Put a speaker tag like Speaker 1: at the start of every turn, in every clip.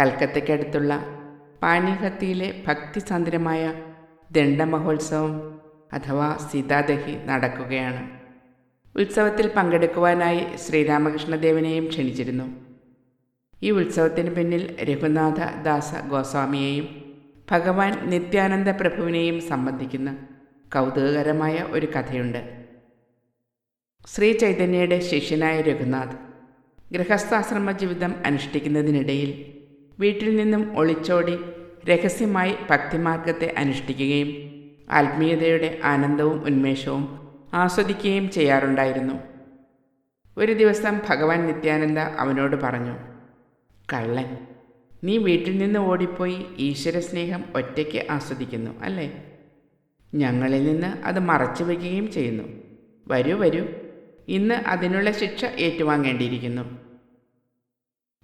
Speaker 1: കൽക്കത്തയ്ക്കടുത്തുള്ള പാനിഹത്തിയിലെ ഭക്തിസാന്ദ്രമായ ദണ്ഡമഹോത്സവം അഥവാ സീതാദഹി നടക്കുകയാണ്. ഉത്സവത്തിൽ പങ്കെടുക്കുവാനായി ശ്രീരാമകൃഷ്ണദേവനെയും ക്ഷണിച്ചിരുന്നു. ഈ ഉത്സവത്തിന് പിന്നിൽ രഘുനാഥ ദാസ ഗോസ്വാമിയെയും ഭഗവാൻ നിത്യാനന്ദ പ്രഭുവിനെയും സംബന്ധിക്കുന്ന കൗതുകകരമായ ഒരു കഥയുണ്ട്. ശ്രീ ചൈതന്യയുടെ ശിഷ്യനായ രഘുനാഥ് ഗൃഹസ്ഥാശ്രമ ജീവിതം അനുഷ്ഠിക്കുന്നതിനിടയിൽ വീട്ടിൽ നിന്നും ഒളിച്ചോടി രഹസ്യമായി ഭക്തിമാർഗത്തെ അനുഷ്ഠിക്കുകയും ആത്മീയതയുടെ ആനന്ദവും ഉന്മേഷവും ആസ്വദിക്കുകയും ചെയ്യാറുണ്ടായിരുന്നു. ഒരു ദിവസം ഭഗവാൻ നിത്യാനന്ദ അവനോട് പറഞ്ഞു കള്ളൻ നീ വീട്ടിൽ നിന്ന് ഓടിപ്പോയി ഈശ്വര സ്നേഹം ഒറ്റയ്ക്ക് ആസ്വദിക്കുന്നു അല്ലേ? ഞങ്ങളിൽ നിന്ന് അത് മറച്ചു വയ്ക്കുകയും ചെയ്യുന്നു. വരൂ വരൂ. ഇന്ന് അതിനുള്ള ശിക്ഷ ഏറ്റുവാങ്ങേണ്ടിയിരിക്കുന്നു.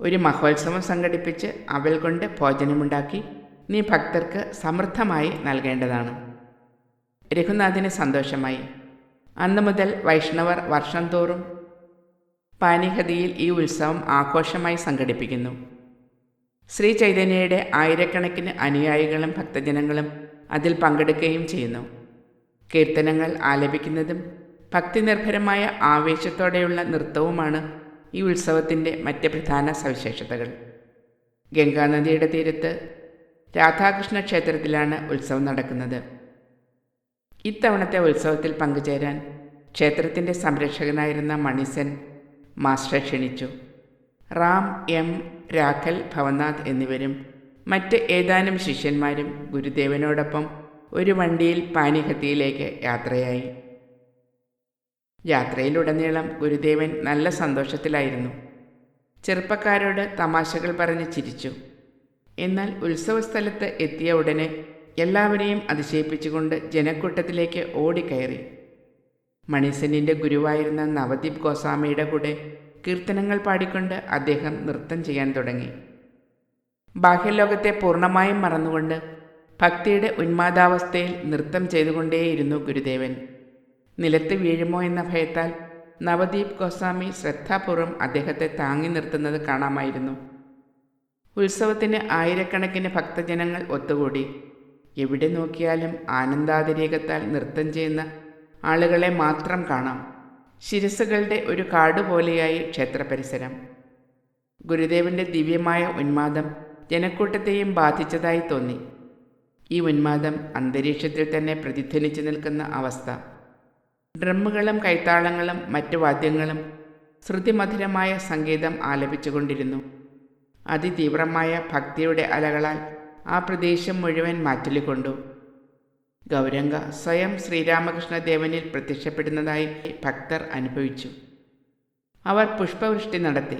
Speaker 1: ഒരു മഹോത്സവം സംഘടിപ്പിച്ച് അവൽ കൊണ്ട് ഭോജനമുണ്ടാക്കി നീ ഭക്തർക്ക് സമൃദ്ധമായി നൽകേണ്ടതാണ്. രഘുനാഥിന് സന്തോഷമായി. അന്നു മുതൽ വൈഷ്ണവർ വർഷം തോറും പാനിഹതിയിൽ ഈ ഉത്സവം ആഘോഷമായി സംഘടിപ്പിക്കുന്നു. ശ്രീ ചൈതന്യയുടെ ആയിരക്കണക്കിന് അനുയായികളും ഭക്തജനങ്ങളും അതിൽ പങ്കെടുക്കുകയും ചെയ്യുന്നു. കീർത്തനങ്ങൾ ആലപിക്കുന്നതും ഭക്തിനിർഭരമായ ആവേശത്തോടെയുള്ള നൃത്തവുമാണ് ഈ ഉത്സവത്തിന്റെ മറ്റ് പ്രധാന സവിശേഷതകൾ. ഗംഗാനദിയുടെ തീരത്ത് രാധാകൃഷ്ണ ക്ഷേത്രത്തിലാണ് ഉത്സവം നടക്കുന്നത്. ഇത്തവണത്തെ ഉത്സവത്തിൽ പങ്കുചേരാൻ ക്ഷേത്രത്തിന്റെ സംരക്ഷകനായിരുന്ന മണിസൻ മാസ്റ്റർ ക്ഷണിച്ചു. റാം എം രാഖൽ ഭവനാഥ് എന്നിവരും മറ്റ് ഏതാനും ശിഷ്യന്മാരും ഗുരുദേവനോടൊപ്പം ഒരു വണ്ടിയിൽ പാനിഹത്തിയിലേക്ക് യാത്രയായി. യാത്രയിലുടനീളം ഗുരുദേവൻ നല്ല സന്തോഷത്തിലായിരുന്നു. ചെറുപ്പക്കാരോട് തമാശകൾ പറഞ്ഞ് ചിരിച്ചു. എന്നാൽ ഉത്സവസ്ഥലത്ത് എത്തിയ ഉടനെ എല്ലാവരെയും അതിശയിപ്പിച്ചുകൊണ്ട് ജനക്കൂട്ടത്തിലേക്ക് ഓടിക്കയറി. മണിസെന്നിന്റെ ഗുരുവായിരുന്ന നവദീപ് ഗോസ്വാമിയുടെ കൂടെ കീർത്തനങ്ങൾ പാടിക്കൊണ്ട് അദ്ദേഹം നൃത്തം ചെയ്യാൻ തുടങ്ങി. ബാഹ്യലോകത്തെ പൂർണമായും മറന്നുകൊണ്ട് ഭക്തിയുടെ ഉന്മാദാവസ്ഥയിൽ നൃത്തം ചെയ്തുകൊണ്ടേയിരുന്നു ഗുരുദേവൻ. നിലത്ത് വീഴുമോ എന്ന ഭയത്താൽ നവദീപ് ഗോസ്വാമി ശ്രദ്ധാപൂർവം അദ്ദേഹത്തെ താങ്ങി നിർത്തുന്നത് കാണാമായിരുന്നു. ഉത്സവത്തിന് ആയിരക്കണക്കിന് ഭക്തജനങ്ങൾ ഒത്തുകൂടി. എവിടെ നോക്കിയാലും ആനന്ദാതിരേകത്താൽ നൃത്തം ചെയ്യുന്ന ആളുകളെ മാത്രം കാണാം. ശിരസുകളുടെ ഒരു കാടുപോലെയായി ക്ഷേത്രപരിസരം. ഗുരുദേവന്റെ ദിവ്യമായ ഉന്മാദം ജനക്കൂട്ടത്തെയും ബാധിച്ചതായി തോന്നി. ഈ ഉന്മാദം അന്തരീക്ഷത്തിൽ തന്നെ പ്രതിധ്വനിച്ചു നിൽക്കുന്ന അവസ്ഥ. ഡ്രമ്മുകളും കൈത്താളങ്ങളും മറ്റു വാദ്യങ്ങളും ശ്രുതിമധുരമായ സംഗീതം ആലപിച്ചുകൊണ്ടിരുന്നു. അതിതീവ്രമായ ഭക്തിയുടെ അലകളാൽ ആ പ്രദേശം മുഴുവൻ മാറ്റലിക്കൊണ്ടു ഗൗരംഗ സ്വയം ശ്രീരാമകൃഷ്ണദേവനിൽ പ്രത്യക്ഷപ്പെടുന്നതായി ഭക്തർ അനുഭവിച്ചു. അവർ പുഷ്പവൃഷ്ടി നടത്തി.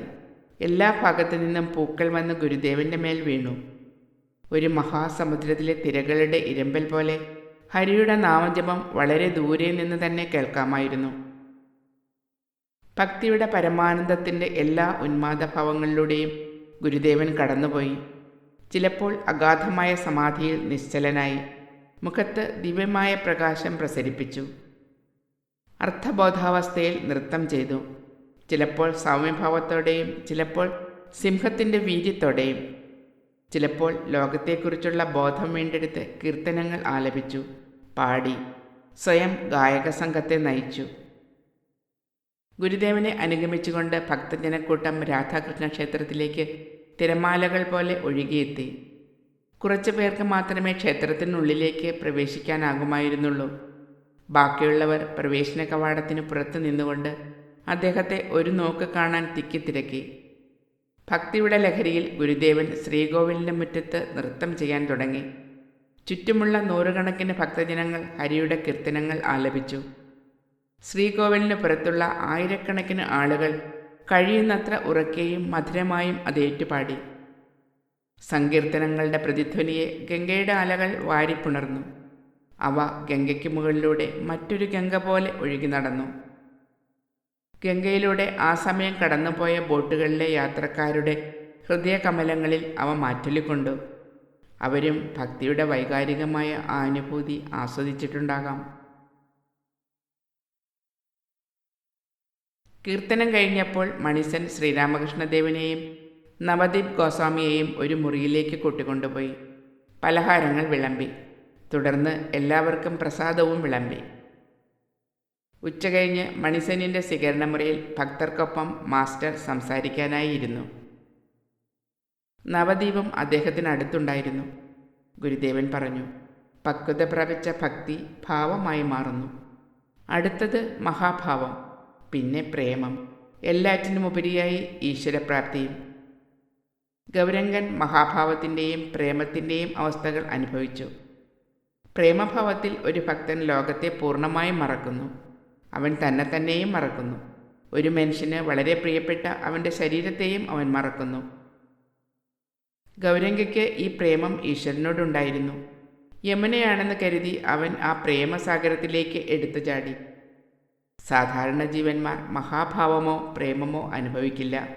Speaker 1: എല്ലാ ഭാഗത്തു നിന്നും പൂക്കൾ വന്ന് ഗുരുദേവന്റെ മേൽ വീണു. ഒരു മഹാസമുദ്രത്തിലെ തിരകളുടെ ഇരമ്പൽ പോലെ ഹരിയുടെ നാമജപം വളരെ ദൂരെ നിന്ന് തന്നെ കേൾക്കാമായിരുന്നു. ഭക്തിയുടെ പരമാനന്ദത്തിന്റെ എല്ലാ ഉന്മാദഭാവങ്ങളിലൂടെയും ഗുരുദേവൻ കടന്നുപോയി. ചിലപ്പോൾ അഗാധമായ സമാധിയിൽ നിശ്ചലനായി. മുഖത്ത് ദിവ്യമായ പ്രകാശം പ്രസരിപ്പിച്ചു. അർത്ഥബോധാവസ്ഥയിൽ നൃത്തം ചെയ്തു. ചിലപ്പോൾ സൗമ്യഭാവത്തോടെയും ചിലപ്പോൾ സിംഹത്തിന്റെ വീര്യത്തോടെയും. ചിലപ്പോൾ ലോകത്തെക്കുറിച്ചുള്ള ബോധം വീണ്ടെടുത്ത് കീർത്തനങ്ങൾ ആലപിച്ചു പാടി സ്വയം ഗായക സംഘത്തെ നയിച്ചു. ഗുരുദേവനെ അനുഗമിച്ചുകൊണ്ട് ഭക്തജനക്കൂട്ടം രാധാകൃഷ്ണ ക്ഷേത്രത്തിലേക്ക് തിരമാലകൾ പോലെ ഒഴുകിയെത്തി. കുറച്ചു പേർക്ക് മാത്രമേ ക്ഷേത്രത്തിനുള്ളിലേക്ക് പ്രവേശിക്കാനാകുമായിരുന്നുള്ളൂ. ബാക്കിയുള്ളവർ പ്രവേശന കവാടത്തിന് പുറത്ത് നിന്നുകൊണ്ട് അദ്ദേഹത്തെ ഒരു നോക്ക് കാണാൻ തിക്കിത്തിരക്കി ഭക്തിയുടെ ലഹരിയിൽ ഗുരുദേവൻ ശ്രീകോവിലിന്റെ മുറ്റത്ത് നൃത്തം ചെയ്യാൻ തുടങ്ങി. ചുറ്റുമുള്ള നൂറുകണക്കിന് ഭക്തജനങ്ങൾ ഹരിയുടെ കീർത്തനങ്ങൾ ആലപിച്ചു. ശ്രീകോവിലിന് പുറത്തുള്ള ആയിരക്കണക്കിന് ആളുകൾ കഴിയുന്നത്ര ഉറക്കെയും മധുരമായും അത് ഏറ്റുപാടി. സങ്കീർത്തനങ്ങളുടെ പ്രതിധ്വനിയെ ഗംഗയുടെ അലകൾ വാരിപ്പുണർന്നു. അവ ഗംഗയ്ക്ക് മുകളിലൂടെ മറ്റൊരു ഗംഗ പോലെ ഒഴുകി നടന്നു. ഗംഗയിലൂടെ ആ സമയം കടന്നുപോയ ബോട്ടുകളിലെ യാത്രക്കാരുടെ ഹൃദയകമലങ്ങളിൽ അവ മാറ്റലിക്കൊണ്ടു അവരും ഭക്തിയുടെ വൈകാരികമായ അനുഭൂതി ആസ്വദിച്ചിട്ടുണ്ടാകാം. കീർത്തനം കഴിഞ്ഞപ്പോൾ മണിസൻ ശ്രീരാമകൃഷ്ണദേവനെയും നവദീപ് ഗോസ്വാമിയെയും ഒരു മുറിയിലേക്ക് കൂട്ടിക്കൊണ്ടുപോയി. പലഹാരങ്ങൾ വിളമ്പി. തുടർന്ന് എല്ലാവർക്കും പ്രസാദവും വിളമ്പി. ഉച്ചകഴിഞ്ഞ് മണിസേനിന്റെ സ്വീകരണമുറിയിൽ ഭക്തർക്കൊപ്പം മാസ്റ്റർ സംസാരിക്കാനായി ഇരുന്നു നവദീപം അദ്ദേഹത്തിന് അടുത്തുണ്ടായിരുന്നു ഗുരുദേവൻ പറഞ്ഞു പക്വത പ്രാപിച്ച ഭക്തി ഭാവമായി മാറുന്നു. അടുത്തത് മഹാഭാവം പിന്നെ പ്രേമം എല്ലാറ്റിനുമുപരിയായി ഈശ്വരപ്രാപ്തിയും. ഗൗരംഗൻ മഹാഭാവത്തിന്റെയും പ്രേമത്തിന്റെയും അവസ്ഥകൾ അനുഭവിച്ചു. പ്രേമഭാവത്തിൽ ഒരു ഭക്തൻ ലോകത്തെ പൂർണമായും മറക്കുന്നു. അവൻ തന്നെ തന്നെയും മറക്കുന്നു. ഒരു മനുഷ്യന് വളരെ പ്രിയപ്പെട്ട അവന്റെ ശരീരത്തെയും അവൻ മറക്കുന്നു. ഗൗരംഗയ്ക്ക് ഈ പ്രേമം ഈശ്വരനോടുണ്ടായിരുന്നു. യമുനയാണെന്ന് കരുതി അവൻ ആ പ്രേമസാഗരത്തിലേക്ക് എടുത്തു ചാടി. സാധാരണ ജീവന്മാർ മഹാഭാവമോ പ്രേമമോ അനുഭവിക്കില്ല.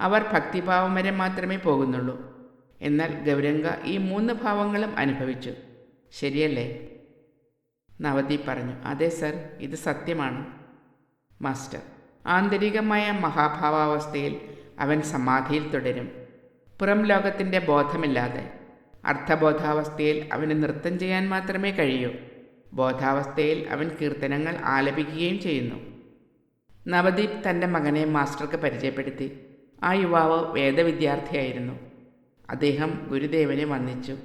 Speaker 1: അവർ ഭക്തിഭാവം വരെ മാത്രമേ പോകുന്നുള്ളൂ. എന്നാൽ ഗൗരംഗ ഈ മൂന്ന് ഭാവങ്ങളും അനുഭവിച്ചു. ശരിയല്ലേ? നവദീപ് പറഞ്ഞു അതെ സർ ഇത് സത്യമാണ്. മാസ്റ്റർ ആന്തരികമായ മഹാഭാവാവസ്ഥയിൽ അവൻ സമാധിയിൽ തുടരും. പുറം ലോകത്തിന്റെ ബോധമില്ലാതെ അർത്ഥബോധാവസ്ഥയിൽ അവന് നൃത്തം ചെയ്യാൻ മാത്രമേ കഴിയൂ. ബോധാവസ്ഥയിൽ അവൻ കീർത്തനങ്ങൾ ആലപിക്കുകയും ചെയ്യുന്നു. നവദീപ് തന്റെ മകനെ മാസ്റ്റർക്ക് പരിചയപ്പെടുത്തി. ആ യുവാവ് വേദവിദ്യാർത്ഥിയായിരുന്നു. അദ്ദേഹം ഗുരുദേവനെ വന്ദിച്ചു.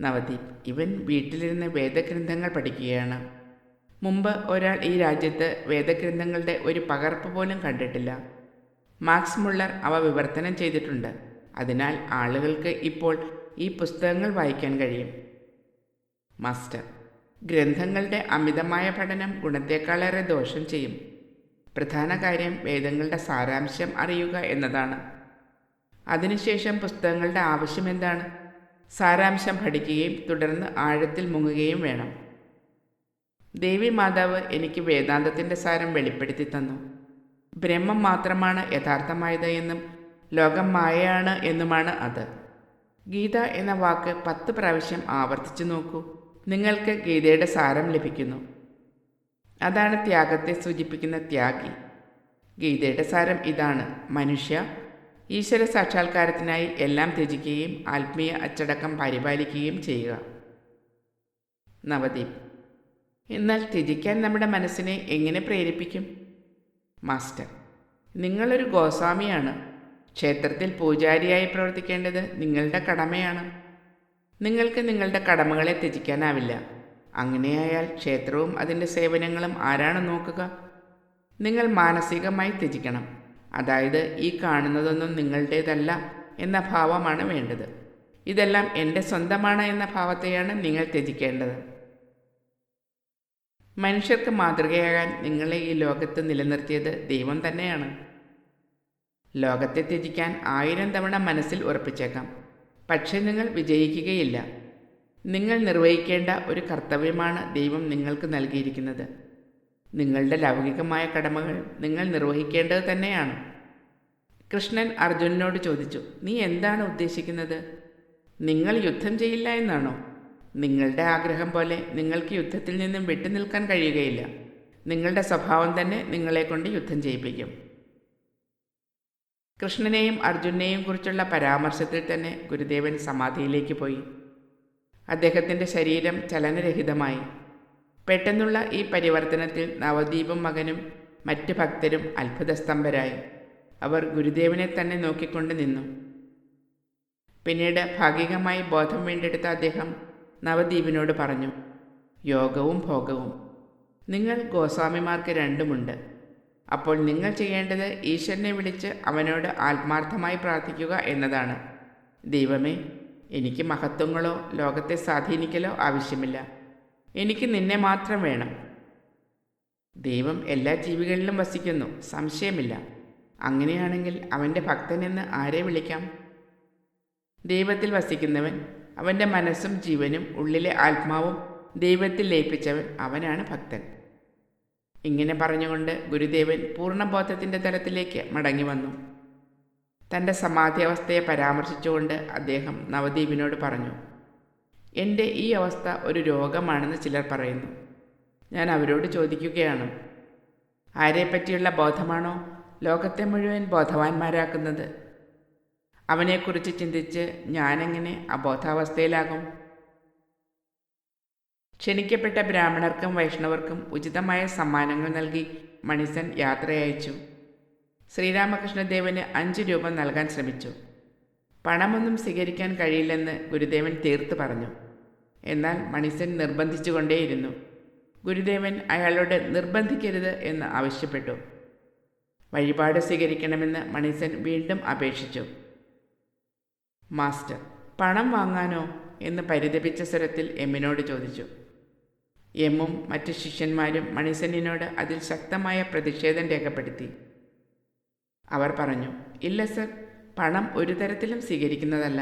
Speaker 1: നവദീപ്. ഇവൻ വീട്ടിലിരുന്ന് വേദഗ്രന്ഥങ്ങൾ പഠിക്കുകയാണ്. മുമ്പ് ഒരാൾ ഈ രാജ്യത്ത് വേദഗ്രന്ഥങ്ങളുടെ ഒരു പകർപ്പ് പോലും കണ്ടിട്ടില്ല. മാക്സ് മുള്ളർ അവ വിവർത്തനം ചെയ്തിട്ടുണ്ട്. അതിനാൽ ആളുകൾക്ക് ഇപ്പോൾ ഈ പുസ്തകങ്ങൾ വായിക്കാൻ കഴിയും. മാസ്റ്റർ. ഗ്രന്ഥങ്ങളുടെ അമിതമായ പഠനം ഗുണത്തേക്കാളേറെ ദോഷം ചെയ്യും. പ്രധാന കാര്യം വേദങ്ങളുടെ സാരാംശം അറിയുക എന്നതാണ്. അതിനുശേഷം പുസ്തകങ്ങളുടെ ആവശ്യം എന്താണ്? സാരാംശം പഠിക്കുകയും തുടർന്ന് ആഴത്തിൽ മുങ്ങുകയും വേണം. ദേവി മാതാവ് എനിക്ക് വേദാന്തത്തിന്റെ സാരം വെളിപ്പെടുത്തി തന്നു. ബ്രഹ്മം മാത്രമാണ് യഥാർത്ഥമായത് എന്നും ലോകം മായയാണ് എന്നുമാണ് അത്. ഗീത എന്ന വാക്ക് പത്ത് പ്രാവശ്യം ആവർത്തിച്ചു നോക്കൂ. നിങ്ങൾക്ക് ഗീതയുടെ സാരം ലഭിക്കുന്നു. അതാണ് ത്യാഗത്തെ സൂചിപ്പിക്കുന്ന ത്യാഗി. ഗീതയുടെ സാരം ഇതാണ് മനുഷ്യ ഈശ്വര സാക്ഷാത്കാരത്തിനായി എല്ലാം ത്യജിക്കുകയും ആത്മീയ അച്ചടക്കം പരിപാലിക്കുകയും ചെയ്യുക. നവദീപ് എന്നാൽ ത്യജിക്കാൻ നമ്മുടെ മനസ്സിനെ എങ്ങനെ പ്രേരിപ്പിക്കും? മാസ്റ്റർ നിങ്ങളൊരു ഗോസ്വാമിയാണ്. ക്ഷേത്രത്തിൽ പൂജാരിയായി പ്രവർത്തിക്കേണ്ടത് നിങ്ങളുടെ കടമയാണ്. നിങ്ങൾക്ക് നിങ്ങളുടെ കടമകളെ ത്യജിക്കാനാവില്ല. അങ്ങനെയായാൽ ക്ഷേത്രവും അതിന്റെ സേവനങ്ങളും ആരാണ് നോക്കുക? നിങ്ങൾ മാനസികമായി ത്യജിക്കണം. അതായത് ഈ കാണുന്നതൊന്നും നിങ്ങളുടേതല്ല എന്ന ഭാവമാണ് വേണ്ടത്. ഇതെല്ലാം എന്റെ സ്വന്തമാണ് എന്ന ഭാവത്തെയാണ് നിങ്ങൾ ത്യജിക്കേണ്ടത്. മനുഷ്യർക്ക് മാതൃകയാകാൻ നിങ്ങളെ ഈ ലോകത്ത് നിലനിർത്തിയത് ദൈവം തന്നെയാണ്. ലോകത്തെ ത്യജിക്കാൻ ആയിരം തവണ മനസ്സിൽ ഉറപ്പിച്ചേക്കാം. പക്ഷേ നിങ്ങൾ വിജയിക്കുകയില്ല. നിങ്ങൾ നിർവഹിക്കേണ്ട ഒരു കർത്തവ്യമാണ് ദൈവം നിങ്ങൾക്ക് നൽകിയിരിക്കുന്നത്. നിങ്ങളുടെ ലൗകികമായ കടമകൾ നിങ്ങൾ നിർവഹിക്കേണ്ടത് തന്നെയാണ്. കൃഷ്ണൻ അർജുനനോട് ചോദിച്ചു നീ എന്താണ് ഉദ്ദേശിക്കുന്നത്? നിങ്ങൾ യുദ്ധം ചെയ്യില്ല എന്നാണോ? നിങ്ങളുടെ ആഗ്രഹം പോലെ നിങ്ങൾക്ക് യുദ്ധത്തിൽ നിന്നും വിട്ടുനിൽക്കാൻ കഴിയുകയില്ല. നിങ്ങളുടെ സ്വഭാവം തന്നെ നിങ്ങളെക്കൊണ്ട് യുദ്ധം ചെയ്യിപ്പിക്കും. കൃഷ്ണനെയും അർജുനെയും കുറിച്ചുള്ള പരാമർശത്തിൽ തന്നെ ഗുരുദേവൻ സമാധിയിലേക്ക് പോയി. അദ്ദേഹത്തിന്റെ ശരീരം ചലനരഹിതമായി. പെട്ടെന്നുള്ള ഈ പരിവർത്തനത്തിൽ നവദീപും മകനും മറ്റ് ഭക്തരും അത്ഭുതസ്തംഭരായി. അവർ ഗുരുദേവനെ തന്നെ നോക്കിക്കൊണ്ട് നിന്നു. പിന്നീട് ഭാഗികമായി ബോധം വീണ്ടെടുത്ത അദ്ദേഹം നവദ്വീപിനോട് പറഞ്ഞു യോഗവും ഭോഗവും. നിങ്ങൾ ഗോസ്വാമിമാർക്ക് രണ്ടുമുണ്ട്. അപ്പോൾ നിങ്ങൾ ചെയ്യേണ്ടത് ഈശ്വരനെ വിളിച്ച് അവനോട് ആത്മാർത്ഥമായി പ്രാർത്ഥിക്കുക എന്നതാണ്. ദൈവമേ എനിക്ക് മഹത്വങ്ങളോ ലോകത്തെ സ്വാധീനിക്കലോ ആവശ്യമില്ല. എനിക്ക് നിന്നെ മാത്രം വേണം. ദൈവം എല്ലാ ജീവികളിലും വസിക്കുന്നു. സംശയമില്ല. അങ്ങനെയാണെങ്കിൽ അവന്റെ ഭക്തനെന്ന് ആരെ വിളിക്കാം? ദൈവത്തിൽ വസിക്കുന്നവൻ അവന്റെ മനസ്സും ജീവനും ഉള്ളിലെ ആത്മാവും ദൈവത്തിൽ ലയിപ്പിച്ചവൻ അവനാണ് ഭക്തൻ. ഇങ്ങനെ പറഞ്ഞുകൊണ്ട് ഗുരുദേവൻ പൂർണബോധത്തിന്റെ തലത്തിലേക്ക് മടങ്ങി വന്നു. തന്റെ സമാധി അവസ്ഥയെ പരാമർശിച്ചുകൊണ്ട് അദ്ദേഹം നവദ്വീപിനോട് പറഞ്ഞു എന്റെ ഈ അവസ്ഥ ഒരു രോഗമാണെന്ന് ചിലർ പറയുന്നു. ഞാൻ അവരോട് ചോദിക്കുകയാണ് ആരെപ്പറ്റിയുള്ള ബോധമാണോ ലോകത്തെ മുഴുവൻ ബോധവാന്മാരാക്കുന്നത്? അവനെക്കുറിച്ച് ചിന്തിച്ച് ഞാനെങ്ങനെ അബോധാവസ്ഥയിലാകും? ക്ഷണിക്കപ്പെട്ട ബ്രാഹ്മണർക്കും വൈഷ്ണവർക്കും ഉചിതമായ സമ്മാനങ്ങൾ നൽകി മണിസൻ യാത്രയച്ചു ശ്രീരാമകൃഷ്ണദേവന് അഞ്ച് രൂപ നൽകാൻ ശ്രമിച്ചു. പണമൊന്നും സ്വീകരിക്കാൻ കഴിയില്ലെന്ന് ഗുരുദേവൻ തീർത്ത് പറഞ്ഞു. എന്നാൽ മണിസൻ നിർബന്ധിച്ചുകൊണ്ടേയിരുന്നു. ഗുരുദേവൻ അയാളോട് നിർബന്ധിക്കരുത് എന്ന് ആവശ്യപ്പെട്ടു. വഴിപാട് സ്വീകരിക്കണമെന്ന് മണിസൻ വീണ്ടും അപേക്ഷിച്ചു. മാസ്റ്റർ പണം വാങ്ങാനോ? എന്ന് പരിതപിച്ച സ്വരത്തിൽ എമ്മിനോട് ചോദിച്ചു. എമ്മും മറ്റ് ശിഷ്യന്മാരും മണിസനോട് അതിൽ ശക്തമായ പ്രതിഷേധം രേഖപ്പെടുത്തി. അവർ പറഞ്ഞു ഇല്ല സർ. പണം ഒരു തരത്തിലും സ്വീകരിക്കുന്നതല്ല.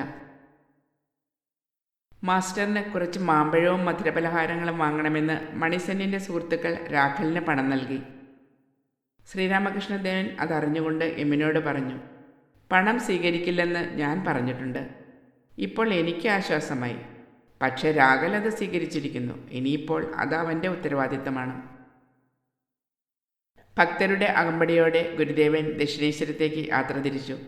Speaker 1: മാസ്റ്ററിന് കുറച്ച് മാമ്പഴവും മധുരപലഹാരങ്ങളും വാങ്ങണമെന്ന് മണിസെന്നിന്റെ സുഹൃത്തുക്കൾ രാഖലിന് പണം നൽകി. ശ്രീരാമകൃഷ്ണദേവൻ അതറിഞ്ഞുകൊണ്ട് എമ്മിനോട് പറഞ്ഞു പണം സ്വീകരിക്കില്ലെന്ന് ഞാൻ പറഞ്ഞിട്ടുണ്ട്. ഇപ്പോൾ എനിക്ക് ആശ്വാസമായി. പക്ഷേ രാഘൽ അത് സ്വീകരിച്ചിരിക്കുന്നു. ഇനിയിപ്പോൾ അത് അവന്റെ ഉത്തരവാദിത്തമാണ്. ഭക്തരുടെ അകമ്പടിയോടെ ഗുരുദേവൻ ദക്ഷിണേശ്വരത്തേക്ക് യാത്ര തിരിച്ചു.